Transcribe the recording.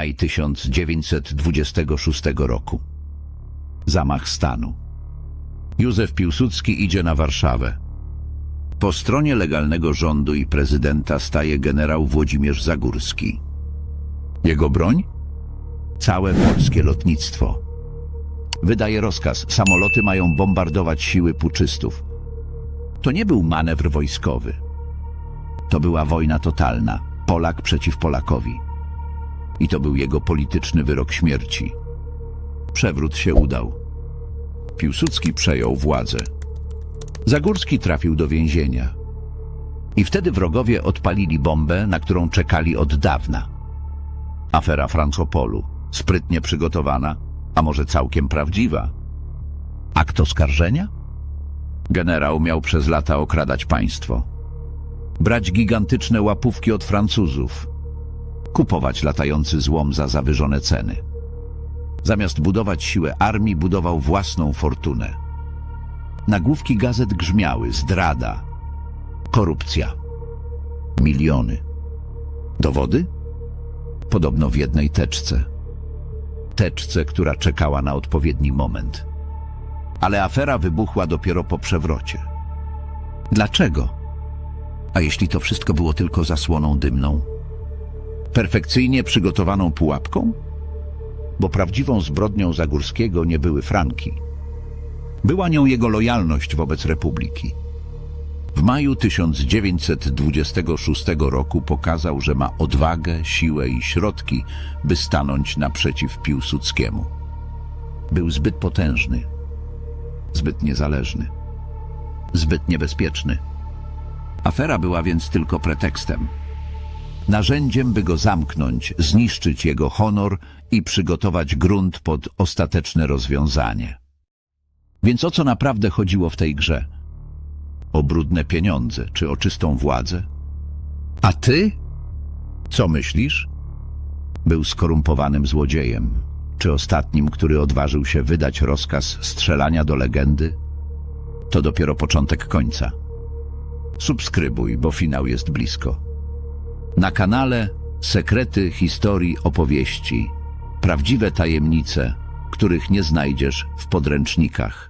Maj 1926 roku. Zamach stanu. Józef Piłsudski idzie na Warszawę. Po stronie legalnego rządu i prezydenta staje generał Włodzimierz Zagórski. Jego broń? Całe polskie lotnictwo. Wydaje rozkaz, samoloty mają bombardować siły puczystów. To nie był manewr wojskowy. To była wojna totalna, Polak przeciw Polakowi. I to był jego polityczny wyrok śmierci. Przewrót się udał. Piłsudski przejął władzę. Zagórski trafił do więzienia. I wtedy wrogowie odpalili bombę, na którą czekali od dawna. Afera Francopolu, sprytnie przygotowana, a może całkiem prawdziwa. Akt oskarżenia? Generał miał przez lata okradać państwo. Brać gigantyczne łapówki od Francuzów. Kupować latający złom za zawyżone ceny. Zamiast budować siłę armii, budował własną fortunę. Nagłówki gazet grzmiały, zdrada, korupcja, miliony. Dowody? Podobno w jednej teczce. Teczce, która czekała na odpowiedni moment. Ale afera wybuchła dopiero po przewrocie. Dlaczego? A jeśli to wszystko było tylko zasłoną dymną? Perfekcyjnie przygotowaną pułapką? Bo prawdziwą zbrodnią Zagórskiego nie były franki. Była nią jego lojalność wobec Republiki. W maju 1926 roku pokazał, że ma odwagę, siłę i środki, by stanąć naprzeciw Piłsudskiemu. Był zbyt potężny, zbyt niezależny, zbyt niebezpieczny. Afera była więc tylko pretekstem. Narzędziem, by go zamknąć, zniszczyć jego honor i przygotować grunt pod ostateczne rozwiązanie. Więc o co naprawdę chodziło w tej grze? O brudne pieniądze czy o czystą władzę? A ty? Co myślisz? Był skorumpowanym złodziejem, czy ostatnim, który odważył się wydać rozkaz strzelania do legendy? To dopiero początek końca. Subskrybuj, bo finał jest blisko. Na kanale Sekrety historii opowieści. Prawdziwe tajemnice, których nie znajdziesz w podręcznikach.